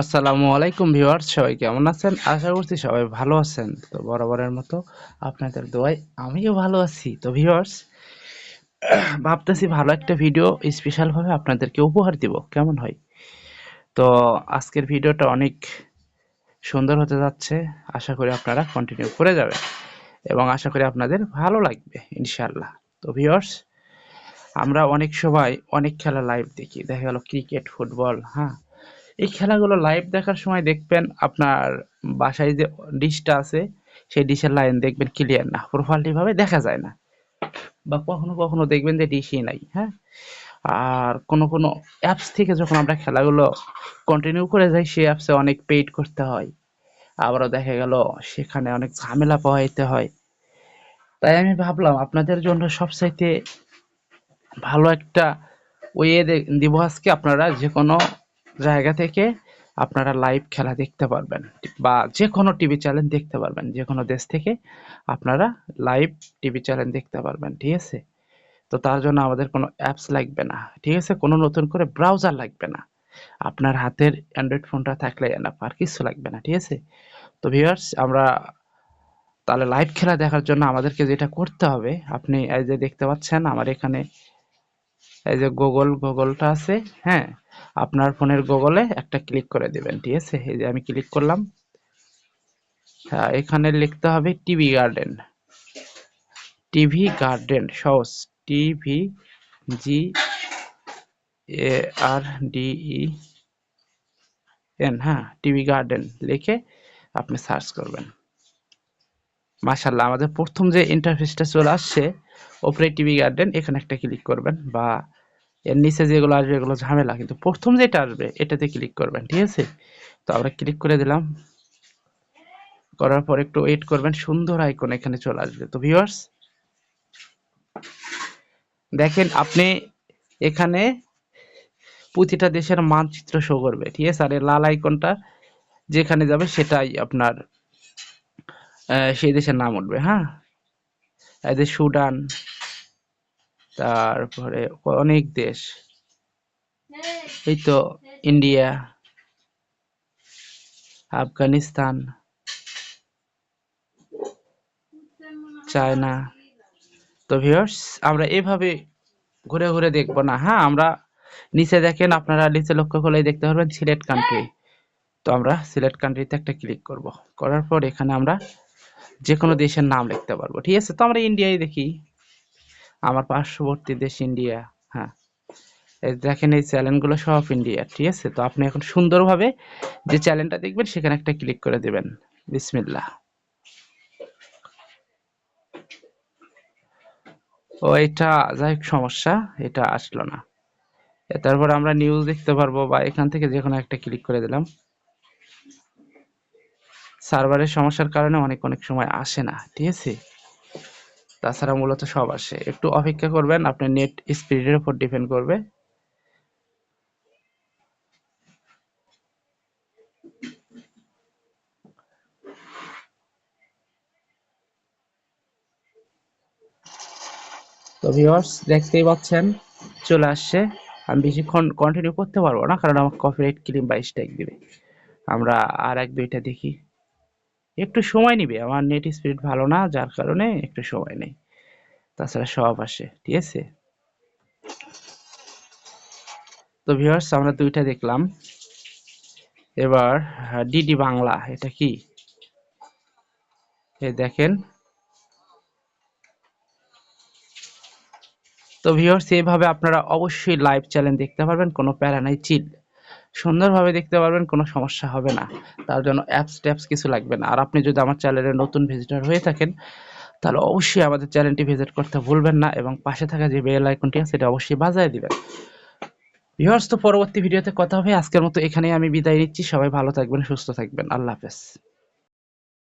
আসসালামু আলাইকুম ভিউয়ার্স, সবাই কেমন আছেন? আশা করছি সবাই ভালো আছেন। তো বরাবরের মতো আপনাদের দোয়ায় আমিও ভালো আছি। তো ভিউয়ার্স, ভাবতেছি ভালো একটা ভিডিও স্পেশালভাবে আপনাদেরকে উপহার দিব। কেমন হয়? তো আজকের ভিডিওটা অনেক সুন্দর হতে যাচ্ছে। আশা করি আপনারা কন্টিনিউ করে যাবেন এবং আশা করি আপনাদের ভালো লাগবে, ইনশাআল্লাহ। তো ভিউয়ার্স, আমরা অনেক সময় অনেক খেলা লাইভ দেখি। দেখা গেল ক্রিকেট ফুটবল হ্যাঁ? এই খেলাগুলো লাইভ দেখার সময় দেখবেন আপনার বাসায় যে ডিশটা আছে, সেই ডিশের লাইন দেখবেন ক্লিয়ার না প্রপারলি ভাবে দেখা যায় না। বা কখনো কখনো দেখবেন যে ডিশই নাই হ্যাঁ? আর কোনো কোনো অ্যাপস থেকে যখন আমরা খেলাগুলো কন্টিনিউ করে যাই, সেই অ্যাপসে অনেক পেইড করতে হয়। আবারও দেখা গেল, সেখানে অনেক ঝামেলা পোহাইতে হয়। তাই আমি ভাবলাম, আপনাদের জন্য সবচাইতে ভালো একটা ওয়ে দিব আজকে। আপনারা যে কোনো জায়গা থেকে আপনারা লাইভ খেলা দেখতে পারবেন বা যে কোনো টিভি চ্যানেল দেখতে পারবেন যে কোনো দেশ থেকে আপনারা লাইভ টিভি চ্যানেল দেখতে পারবেন, ঠিক আছে? তো তার জন্য আমাদের কোনো অ্যাপস লাগবে না, ঠিক আছে? কোনো নতুন করে ব্রাউজার লাগবে না। আপনার হাতের অ্যান্ড্রয়েড ফোনটা থাকলে এনাফ আর কিছু লাগবে না, ঠিক আছে? তো ভিউয়ার্স আমরা তাহলে লাইভ খেলা দেখার জন্য আমাদেরকে যেটা করতে হবে, আপনি এই যে দেখতে পাচ্ছেন, আমার এখানে এই যে গুগল গুগলটা আছে হ্যাঁ? আপনার ফোনের গুগলে একটা ক্লিক করে দেবেন, ঠিক আছে? এই যে আমি ক্লিক করলাম। হ্যাঁ এখানে লিখতে হবে টিভি গার্ডেন টিভি গার্ডেন সহজ। TV G A R D E N হ্যাঁ? টিভি গার্ডেন লিখে আপনি সার্চ করবেন। মাশাল্লাহ আমাদের প্রথম যে ইন্টারফেসটা চলে আসছে ওপরে টিভি গার্ডেন এখানে একটা ক্লিক করবেন বা এর নিচে যেগুলো আসবে এগুলো ঝামেলা, কিন্তু প্রথম যেটা আসবে এটাতে ক্লিক করবেন, ঠিক আছে? তো আমরা ক্লিক করে দিলাম। করার পর একটু ওয়েট করবেন, সুন্দর আইকন এখানে চলে আসবে। তো ভিউয়ার্স দেখেন আপনি এখানে প্রতিটা দেশের মানচিত্র শো করবে, ঠিক আছে? আর লাল আইকনটা যেখানে যাবে সেটাই আপনার সেই দেশের নাম উঠবে হ্যাঁ? এই সুডান, তারপরে অনেক দেশ। এই তো ইন্ডিয়া, আফগানিস্তান, চায়না। তো ভিউয়ার্স আমরা এভাবে ঘুরে ঘুরে দেখব না হ্যাঁ? আমরা নিচে দেখেন, আপনারা নিচে লক্ষ্য করলে দেখতে পারবেন সিলেট কান্ট্রি তো আমরা সিলেট কান্ট্রিতে একটা ক্লিক করব। করার পর এখানে আমরা যে কোনো দেশের নাম লিখতে পারব, ঠিক আছে? তো আমরা ইন্ডিয়ায় দেখি। আমার পার্শ্ববর্তী দেশ ইন্ডিয়া হ্যাঁ। দেখেন এই চ্যানেলগুলো সব ইন্ডিয়া ঠিক আছে? তো আপনি এখন সুন্দরভাবে যে চ্যানেলটা দেখবেন, সেখানে একটা ক্লিক করে দেবেন। বিসমিল্লা ও, এটা যাই হোক, সমস্যা, এটা আসলো না। তারপর আমরা নিউজ দেখতে পারব বা এখান থেকে যে কোনো একটা ক্লিক করে দিলাম। সার্ভারের সমস্যার কারণে অনেক অনেক সময় আসে না, ঠিক আছে? তাছাড়া মূলত সব আসে। একটু অপেক্ষা করবেন আপনার নেট স্পিডের উপর ডিপেন্ড করবে। তো ভিউয়ার্স দেখতেই পাচ্ছেন, চলে আসছে। আমি বেশিক্ষণ কন্টিনিউ করতে পারব না, কারণ আমার কপিরাইট ক্লিম বা স্ট্রাইক দিবে। আমরা আর এক, দুইটা দেখি। একটু সময় নিবে। আমার নেট স্পিড ভালো না, যার কারণে একটু সময় নেই। তাছাড়া সব আসে, ঠিক আছে? তো ভিউয়ার্স আমরা দুইটা দেখলাম। এবার ডিডি বাংলা, এটা কি? দেখেন। তো ভিউয়ার্স এইভাবে আপনারা অবশ্যই লাইভ চ্যানেল দেখতে পারবেন, কোনো প্যারা নাই চিল সুন্দরভাবে দেখতে পারবেন, কোনো সমস্যা হবে না। তার জন্য অ্যাপস ট্যাপস কিছু লাগবে না। আর আপনি যদি আমার চ্যানেলে নতুন ভিজিটার হয়ে থাকেন, তাহলে অবশ্যই আমাদের চ্যানেলটি ভিজিট করতে ভুলবেন না এবং পাশে থাকা যে বেল আইকনটি আছে, সেটা অবশ্যই বাজায় দিবেন। ভিউয়ার্স তো পরবর্তী ভিডিওতে কথা হবে। আজকের মতো এখানেই আমি বিদায় নিচ্ছি। সবাই ভালো থাকবেন, সুস্থ থাকবেন। আল্লাহ হাফেজ।